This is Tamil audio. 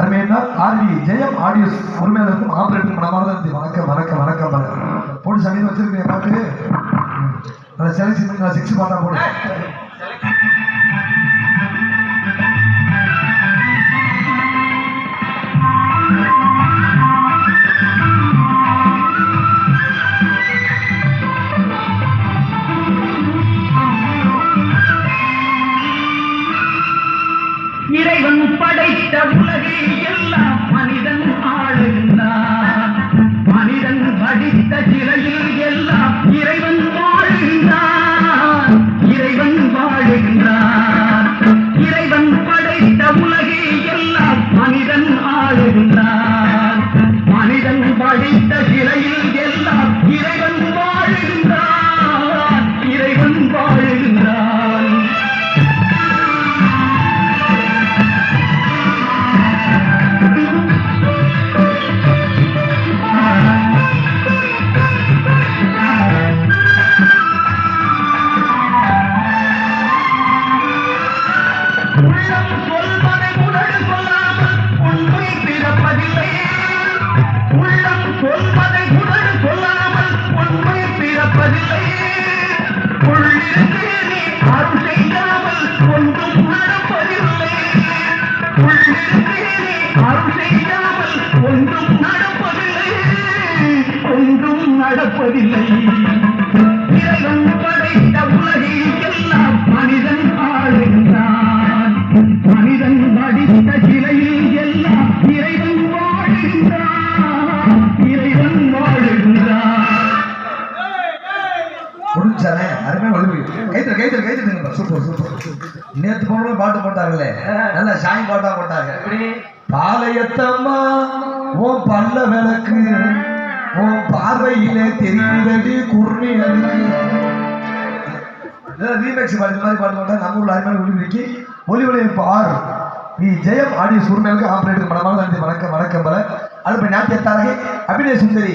அருமையான ஆர்வி ஜெயம் ஆடியோஸ். உரிமையாளருக்கும் ஆபரேட்டர் மனமார்ந்த நன்றி வணக்கம் வணக்கம் வணக்கம் வணக்கம். போடு சமயம் வச்சிருக்கீங்க பார்த்து. நான் செலக்ஷன் பண்ணி நான் சிக்ஸ் பாட்டா போடு. இறைவன் படைத்த மனிதன் ஆளுகின்றான் மனிதன் படித்த சிலையில் எல்லாம் இறைவன் சொல்வதை உடல் சொல்லாமல் உண்மை பிறப்பதில்லை. உள்ளிருந்து நீ அருள் செய்யாமல் ஒன்றும் நடப்பதில்லை. உள்ளிருந்து நீ அருள் செய்யாமல் ஒன்றும் நடப்பதில்லை. ஒன்றும் நடப்பதில்லை. முடிஞ்சானே அருமையா ஒளிவு கைத்தல் கைத்தல் கைத்தல் சூப்பர் சூப்பர் நேத்து போன பாட்டு போட்டாங்களே. நல்ல ஷாயின் பாட்டா போட்டாங்க. பாளையத்தம்மா உன் பல்ல விளக்கு உன் பார்வையிலே தெரியுதடி குர்ணி அழுக்கு. ரீமேக்ஸ் பாட்டு மாதிரி பாட்டு போட்டா நம்ம ஊர்ல அருமையான ஒளிவிக்கு ஒளி ஒளியமைப்பு ஆறு வி ஜெயம் ஆடியோ சுருமையாக ஆபரேட்டர் மனமான நன்றி வணக்கம் வணக்கம் பல. அடுப்பு நாட்டியத்தாரகை அபிநய சுந்தரி.